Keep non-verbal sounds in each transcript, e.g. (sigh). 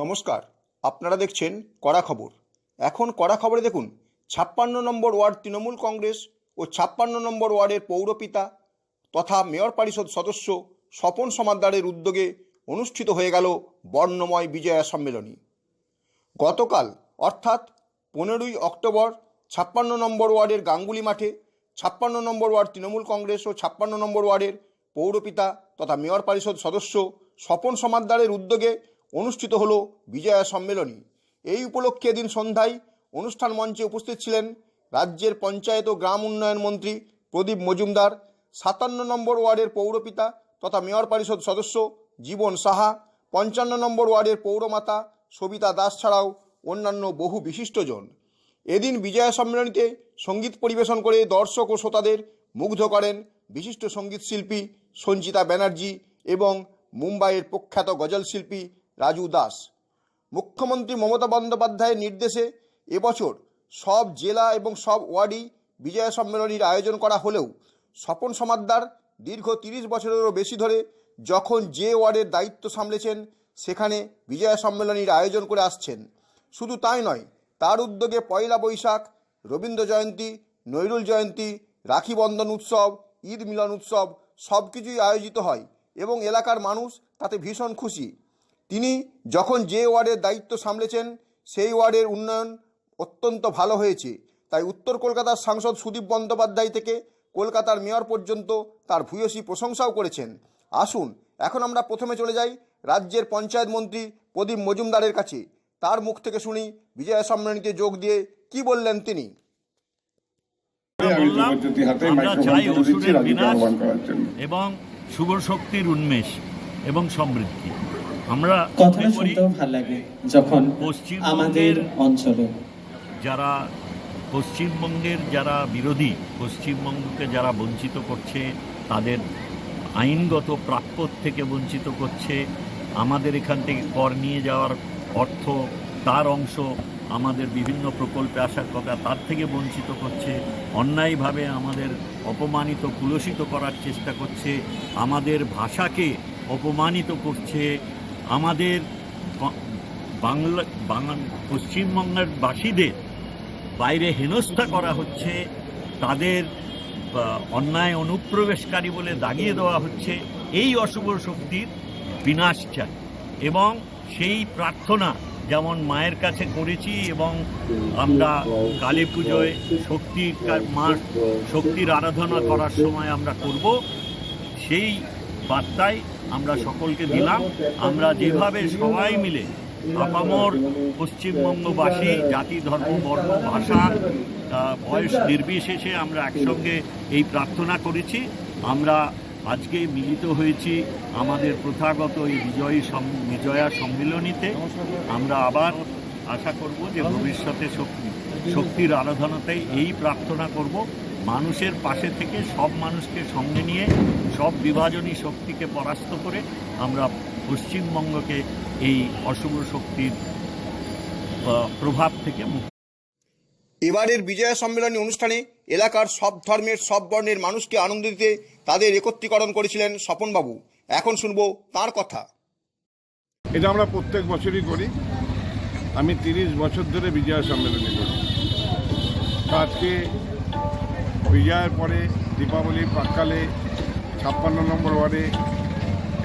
নমস্কার। আপনারা দেখছেন কড়া খবর। এখন কড়া খবরে দেখুন, ছাপ্পান্ন নম্বর ওয়ার্ড তৃণমূল কংগ্রেস ও ছাপ্পান্ন নম্বর ওয়ার্ডের পৌরপিতা তথা মেয়র পরিষদ সদস্য স্বপন সমাদ্দারের উদ্যোগে অনুষ্ঠিত হয়ে গেল বর্ণময় বিজয়া সম্মেলনী। গতকাল, অর্থাৎ পনেরোই অক্টোবর, ছাপ্পান্ন নম্বর ওয়ার্ডের গাঙ্গুলি মাঠে ছাপ্পান্ন নম্বর ওয়ার্ড তৃণমূল কংগ্রেস ও ছাপ্পান্ন নম্বর ওয়ার্ডের পৌরপিতা তথা মেয়র পরিষদ সদস্য স্বপন সমাদ্দারের উদ্যোগে অনুষ্ঠিত হলো বিজয়া সম্মেলনী। এই উপলক্ষে এদিন সন্ধ্যায় অনুষ্ঠান মঞ্চে উপস্থিত ছিলেন রাজ্যের পঞ্চায়েত ও গ্রাম উন্নয়ন মন্ত্রী প্রদীপ মজুমদার, সাতান্ন নম্বর ওয়ার্ডের পৌরপিতা তথা মেয়র পরিষদ সদস্য জীবন সাহা, পঞ্চান্ন নম্বর ওয়ার্ডের পৌরমাতা সবিতা দাস ছাড়াও অন্যান্য বহু বিশিষ্টজন। এদিন বিজয়া সম্মেলনীতে সংগীত পরিবেশন করে দর্শক ও শ্রোতাদের মুগ্ধ করেন বিশিষ্ট সংগীত শিল্পী সঞ্চিতা ব্যানার্জি এবং মুম্বাইয়ের প্রখ্যাত গজল শিল্পী রাজু দাস। মুখ্যমন্ত্রী মমতা বন্দ্যোপাধ্যায়ের নির্দেশে এবছর সব জেলা এবং সব ওয়ার্ডই বিজয়া সম্মেলনীর আয়োজন করা হলেও স্বপন সমাদ্দার দীর্ঘ তিরিশ বছরেরও বেশি ধরে যখন যে ওয়ার্ডের দায়িত্ব সামলেছেন, সেখানে বিজয়া সম্মেলনীর আয়োজন করে আসছেন। শুধু তাই নয়, তার উদ্যোগে পয়লা বৈশাখ, রবীন্দ্র জয়ন্তী, নৈরুল জয়ন্তী, রাখি বন্ধন উৎসব, ঈদ মিলন উৎসব সব কিছুই আয়োজিত হয় এবং এলাকার মানুষ তাতে ভীষণ খুশি। তিনি যখন যে ওয়ার্ডের দায়িত্ব সামলেছেন, সেই ওয়ার্ডের উন্নয়ন অত্যন্ত ভালো হয়েছে। তাই উত্তর কলকাতার সাংসদ সুদীপ বন্দ্যোপাধ্যায় থেকে কলকাতার মেয়র পর্যন্ত তার ভূয়সী প্রশংসাও করেছেন। আসুন, এখন আমরা প্রথমে চলে যাই রাজ্যের পঞ্চায়েত মন্ত্রী প্রদীপ মজুমদারের কাছে। তার মুখ থেকে শুনি বিজয়া সম্মেলনীতে যোগ দিয়ে কি বললেন তিনি। এবং শুভ শক্তির উন্মেষ এবং সমৃদ্ধি। আমরা কথাটা মনে করি শুনতেও ভালো লাগে যখন আমাদের অঞ্চলে। যারা পশ্চিমবঙ্গের যারা বিরোধী পশ্চিমবঙ্গকে যারা বঞ্চিত করছে তাদের আইনগত প্রাপ্য থেকে বঞ্চিত করছে আমাদের এখান থেকে কর নিয়ে যাওয়ার অর্থ তার অংশ আমাদের বিভিন্ন প্রকল্পে আসার কথা তার থেকে বঞ্চিত করছে অন্যায়ভাবে আমাদের অপমানিত কুলসিত করার চেষ্টা করছে আমাদের ভাষাকে অপমানিত করছে আমাদের বাংলা বাংলা, পশ্চিমবঙ্গের বাসীদের বাইরে হেনস্থা করা হচ্ছে, তাদের অন্যায় অনুপ্রবেশকারী বলে দাগিয়ে দেওয়া হচ্ছে, এই অশুভ শক্তির বিনাশ চাই। এবং সেই প্রার্থনা যেমন মায়ের কাছে করেছি এবং আমরা কালী পুজোয় শক্তির মা শক্তির আরাধনা করার সময় আমরা করব, সেই বার্তায় আমরা সকলকে দিলাম। আমরা যেভাবে সবাই মিলে আপামর পশ্চিমবঙ্গবাসী, জাতি, ধর্ম, বর্ণ, ভাষা বয়স নির্বিশেষে আমরা একসঙ্গে এই প্রার্থনা করেছি। আমরা আজকে মিলিত হয়েছি আমাদের প্রথাগত এই বিজয়ী বিজয়া সম্মিলনীতে। আমরা আবার আশা করব যে ভবিষ্যতে শক্তি, শক্তির আরাধনাতেই এই প্রার্থনা করব। মানুষের পাশে থেকে সব মানুষকে সঙ্গে নিয়ে সব বিভাজনী শক্তিকে পরাস্ত করে আমরা পশ্চিমবঙ্গকে এই অশুভ শক্তির প্রভাব থেকে মুক্ত এবারের বিজয়া সম্মেলনী অনুষ্ঠানে এলাকার সব ধর্মের সব বর্ণের মানুষকে আনন্দ দিতে তাদের একত্রীকরণ করেছিলেন স্বপনবাবু। এখন শুনব তার কথা। এটা আমরা প্রত্যেক বছরই করি। আমি তিরিশ বছর ধরে বিজয়া সম্মেলনী করি। আজকে বিজয়ের পরে দীপাবলির প্রাককালে ছাপ্পান্ন নম্বর ওয়ার্ডে।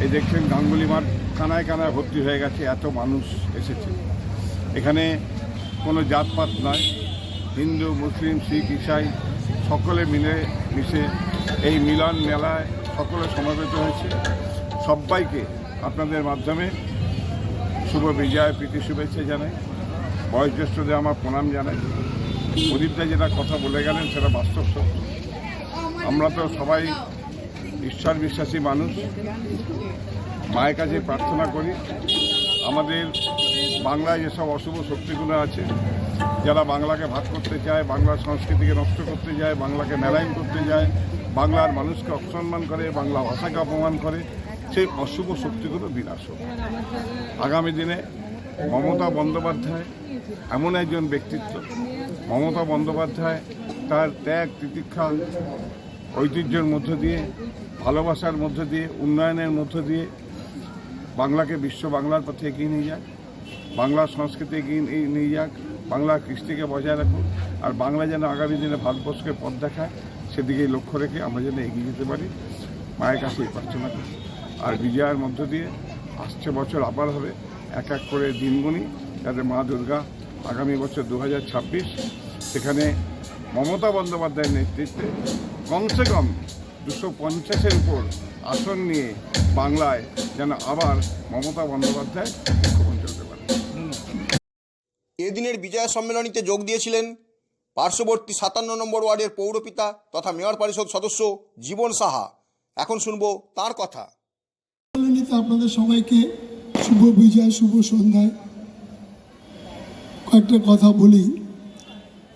এই দেখছেন গাঙ্গুলি মাঠ কানায় কানায় ভর্তি হয়ে গেছে, এত মানুষ এসেছে। এখানে কোনো জাতপাত নয়, হিন্দু, মুসলিম, শিখ, ইসাই, সকলে মিলে মিশে এই মিলন মেলায় সকলে সমবেত হয়েছে। সবাইকে আপনাদের মাধ্যমে শুভ বিজয়, প্রীতি, শুভেচ্ছা জানাই। বয়োজ্যেষ্ঠদের আমার প্রণাম জানাই। প্রদীপদা যেটা কথা বলে গেলেন, সেটা বাস্তব সত্য। আমরা তো সবাই ঈশ্বর বিশ্বাসী মানুষ। মায়ের কাছে প্রার্থনা করি, আমাদের বাংলায় যেসব অশুভ শক্তিগুলো আছে, যারা বাংলাকে ভাগ করতে চায় বাংলার সংস্কৃতিকে নষ্ট করতে যায় বাংলাকে মেলাইন করতে যায় বাংলার মানুষকে অসম্মান করে, বাংলা ভাষাকে অপমান করে, সেই অশুভ শক্তিগুলো বিনাশ হোক। আগামী দিনে মমতা বন্দ্যোপাধ্যায় এমন একজন ব্যক্তিত্ব। মমতা বন্দ্যোপাধ্যায় তার ত্যাগ, তিতিক্ষা, ঐতিহ্যের মধ্য দিয়ে, ভালোবাসার মধ্য দিয়ে, উন্নয়নের মধ্য দিয়ে বাংলাকে বিশ্ব বাংলার পথে এগিয়ে নিয়ে যাক বাংলার সংস্কৃতি এগিয়ে নিয়ে- যাক, বাংলা কৃষ্টিকে বজায় রাখুক, আর বাংলা যেন আগামী দিনে ভারতবর্ষকে পথ দেখায়, সেদিকেই লক্ষ্য রেখে আমরা যেন এগিয়ে যেতে পারি। মায়ের কাছে প্রার্থনা আর বিজয়ের মধ্য দিয়ে আসছে বছর আবার হবে। এক এক করে দিনগুনি যাতে মা দুর্গা আগামী বছর দু হাজার ছাব্বিশ। সেখানে মমতা বন্দ্যোপাধ্যায়ের নেতৃত্বে কমসে কম দুশো পঞ্চাশের উপর আসন নিয়ে বাংলায় যেন আবার মমতা বন্দ্যোপাধ্যায় মুখ্যমন্ত্রী হতে পারে এদিনের বিজয়া সম্মেলনীতে যোগ দিয়েছিলেন পার্শ্ববর্তী সাতান্ন নম্বর ওয়ার্ডের পৌরপিতা তথা মেয়র পরিষদ সদস্য জীবন সাহা। এখন শুনব তার কথা। আপনাদের সবাইকে শুভ বিজয়, শুভ সন্ধ্যায়। কয়েকটা কথা বলি।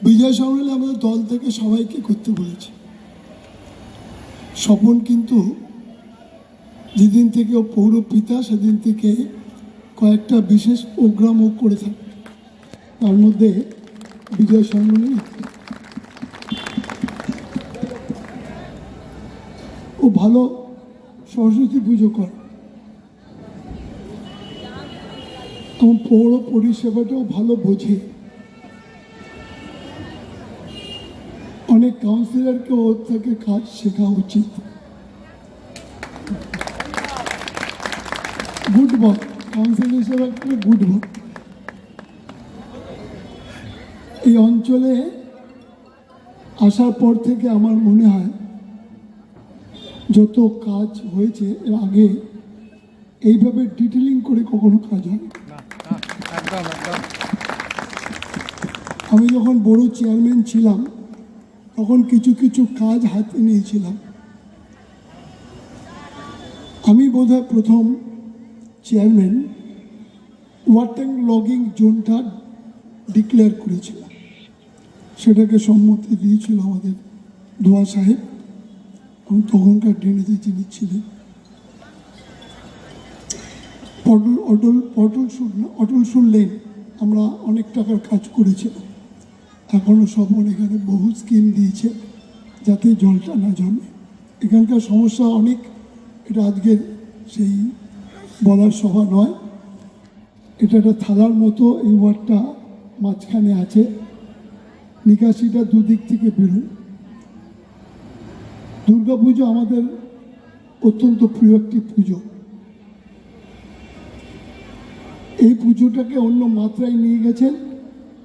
বিজয় সম্মেলনে আমাদের দল থেকে সবাইকে করতে বলেছে। স্বপন কিন্তু যেদিন থেকে ও পৌর পিতা, সেদিন থেকে কয়েকটা বিশেষ প্রোগ্রামও করে থাকে। তার মধ্যে বিজয় সম্মেলন ও ভালো সরস্বতী পুজো করে। এবং পৌর পরিষেবাটাও ভালো বোঝে অনেক কাউন্সিলরকে ওর থেকে কাজ শেখা উচিত গুড বক কাউন্সিলর হিসেবে একটা গুড বক এই অঞ্চলে আসার পর থেকে আমার মনে হয় যত কাজ হয়েছে এর আগে এইভাবে ডিটেলিং করে কখনো কাজ হয় আমি যখন বড় চেয়ারম্যান ছিলাম, তখন কিছু কিছু কাজ হাতে নিয়েছিলাম। আমি বোধহয় প্রথম চেয়ারম্যান ওয়াটার লগিং জোনটা ডিক্লেয়ার করেছিলাম। সেটাকে সম্মতি দিয়েছিল আমাদের দোয়া সাহেব। এবং তখনকার ড্রেনেজে যিনি ছিলেন অটল সুর অটল সুর লেন আমরা অনেক টাকার কাজ করেছিলাম। এখনও সবন এখানে বহু স্কিম দিয়েছে যাতে জলটা না জমে। এখানকার সমস্যা অনেক, এটা আজকের সেই বলার সভা নয়। এটা একটা থালার মতো এই ওয়ার্ডটা মাঝখানে আছে। নিকাশিটা দুদিক থেকে বেরোয়। দুর্গাপুজো আমাদের অত্যন্ত প্রিয় একটি পুজো। এই পুজোটাকে অন্য মাত্রায় নিয়ে গেছেন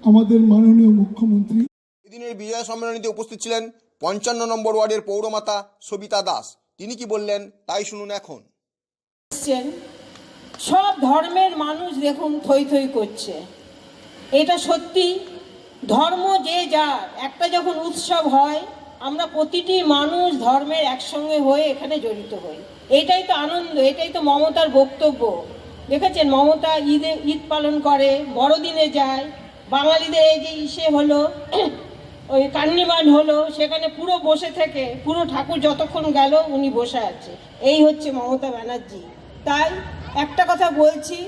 আমাদের মাননীয় মুখ্যমন্ত্রী। এদিনের বিজয়া সম্মেলনীতে উপস্থিত ছিলেন পঞ্চান্ন নম্বর ওয়ার্ডের পৌরমাতা সবিতা দাস। তিনি কি বললেন তাই শুনুন এখন। এসছেন। সব ধর্মের মানুষ দেখুন থই থই করছে। এটা সত্যি ধর্ম যে যার একটা যখন উৎসব হয় আমরা প্রতিটি মানুষ ধর্মের একসঙ্গে হয়ে এখানে জড়িত হই। এটাই তো আনন্দ এটাই তো মমতার বক্তব্য। দেখেছেন মমতা ঈদে ঈদ পালন করে, বড়দিনে যায়। বাঙালিদের এই যে ইসে হলো, (clears throat) ওই কান্নিমান হলো, সেখানে পুরো বসে থেকে, পুরো ঠাকুর যতক্ষণ গেল, উনি বসে আছে। এই হচ্ছে মমতা ব্যানার্জি। তাই একটা কথা বলছি,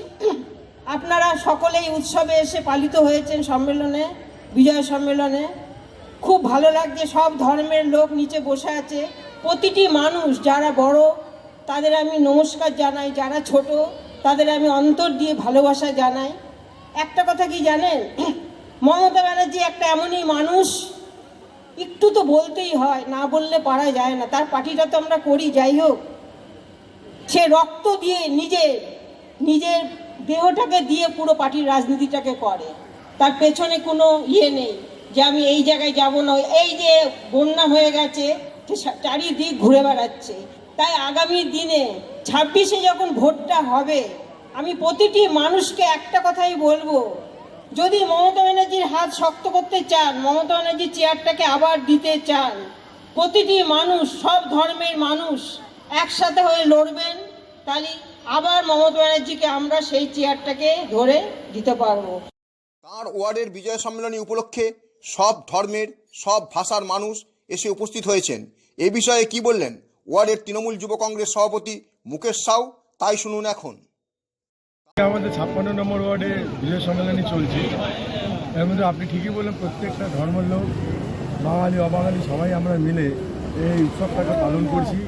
(clears throat) আপনারা সকলেই উৎসবে এসে পালিত হয়েছেন সম্মেলনে, বিজয় সম্মেলনে। খুব ভালো লাগছে, সব ধর্মের লোক নিচে বসে আছে। প্রতিটি মানুষ, যারা বড়, তাদের আমি নমস্কার জানাই, যারা ছোট তাদের আমি অন্তর দিয়ে ভালোবাসা জানাই। একটা কথা কি জানেন? মমতা ব্যানার্জি একটা এমনই মানুষ, একটু তো বলতেই হয়, না বললে পারা যায় না। তার পার্টিটা তো আমরা করি, যাই হোক। সে রক্ত দিয়ে নিজের নিজের দেহটাকে দিয়ে পুরো পার্টির রাজনীতিটাকে করে। তার পেছনে কোনো ইয়ে নেই যে আমি এই জায়গায় যাব না এই যে বন্যা হয়ে গেছে চারিদিক ঘুরে বেড়াচ্ছে। তাই আগামী দিনে ছাব্বিশে যখন ভোটটা হবে, আমি প্রতিটি মানুষকে একটা কথাই বলব। যদি মমতা ব্যানার্জির হাত শক্ত করতে চান, মমতা ব্যানার্জির চেয়ারটাকে আবার দিতে চান, প্রতিটি মানুষ, সব ধর্মের মানুষ একসাথে হয়ে লড়বেন, তাহলে আবার মমতা ব্যানার্জিকে আমরা সেই চেয়ারটাকে ধরে দিতে পারব। তাঁর ওয়ার্ডের বিজয় সম্মেলনী উপলক্ষে সব ধর্মের, সব ভাষার মানুষ এসে উপস্থিত হয়েছেন। এ বিষয়ে কি বললেন? ওয়ার্ডের তৃণমূল যুব কংগ্রেস সভাপতি মুকেশ সাউ, তাই শুনুন এখন। আমাদের ছাপ্পান্ন নম্বর ওয়ার্ডে বিজয় সম্মেলনী চলছে। এর মধ্যে আপনি ঠিকই বললেন, প্রত্যেকটা ধর্মের লোক, বাঙালি, অবাঙালি, সবাই আমরা মিলে এই উৎসবটাকে পালন করছি।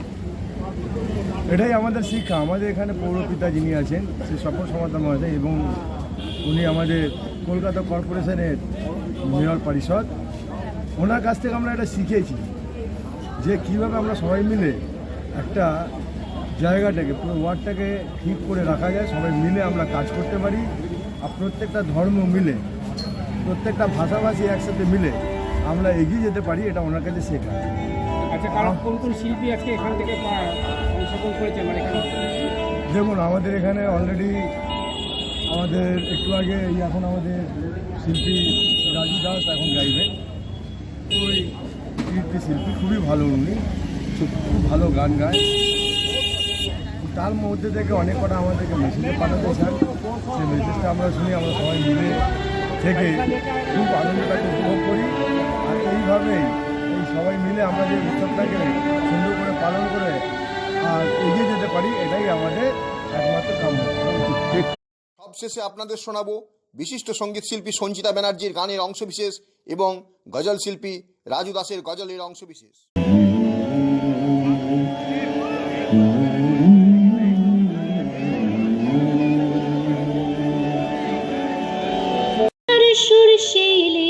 এটাই আমাদের শিক্ষা। আমাদের এখানে পৌরপিতা যিনি আছেন, সে সফল সমাধান মহাশয় এবং উনি আমাদের কলকাতা কর্পোরেশনের মেয়র পরিষদ, ওনার কাছ থেকে আমরা এটা শিখেছি যে কীভাবে আমরা সবাই মিলে একটা জায়গাটাকে পুরো ওয়ার্ডটাকে ঠিক করে রাখা যায় সবাই মিলে আমরা কাজ করতে পারি আর প্রত্যেকটা ধর্ম মিলে প্রত্যেকটা ভাষাভাষী একসাথে মিলে আমরা এগিয়ে যেতে পারি এটা ওনার কাছে শেখা। আচ্ছা কারণ কোন কোন শিল্পী আজকে এখান থেকে অংশগ্রহণ করেছে মানে এখানে? দেখুন আমাদের এখানে অলরেডি আমাদের একটু আগে এই এখন আমাদের শিল্পী রাজু দাস এখন গাইবে। ওই কীর্তি শিল্পী খুবই ভালো উনি। খুব ভালো গান গায়। তার মধ্যে থেকে অনেক কটা আমাদেরকে মেসেজে পাঠাতে চান সেই মেসেজটা আমরা শুনি, আমরা সবাই মিলে থেকে খুব আনন্দটাকে উপভোগ করি। আর এইভাবেই এই সবাই মিলে আমরা যে উৎসবটাকে সুন্দর করে পালন করে আর এগিয়ে যেতে পারি, এটাই আমাদের একমাত্র কাম্য। সবশেষে আপনাদের শোনাবো বিশিষ্ট সংগীত শিল্পী সঞ্চিতা ব্যানার্জির গানের অংশবিশেষ এবং গজল শিল্পী রাজু দাসের গজলের অংশবিশেষ। সুরশৈলেশ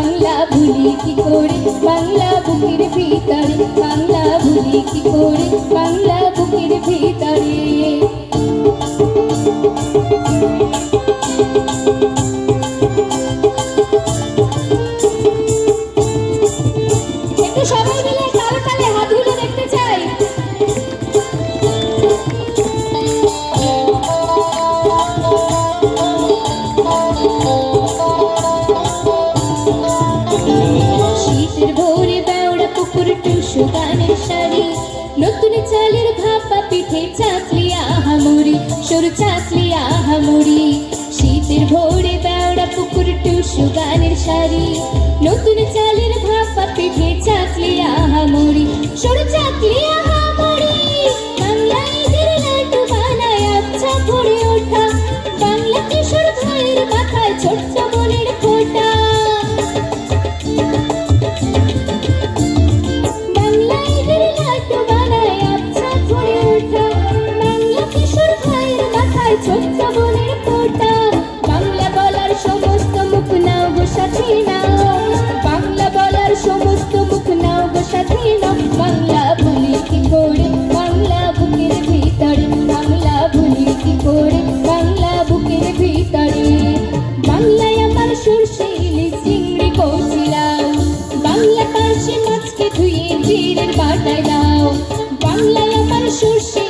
বাংলা ভুলি কি করে বাংলা বুকের ভিতরে বাংলা ভুলি কি করে বাংলা শীতের ভোরে বেওড়া পুকুর টুসু গানের শাড়ি নতুন চালের ভাপা পিঠে চাকলি আহামুড়ি সরু চাকলি আহামুড়ি শীতের ভোরে বেওড়া পুকুর টুসু গানের শাড়ি নতুন চালের ভাপা পিঠে চাকলি আহামুড়ি সরু চাকলি আহামুড়ি ধুয়ে জিরের বাটায় দাও। বাংলায় আমার সর্ষে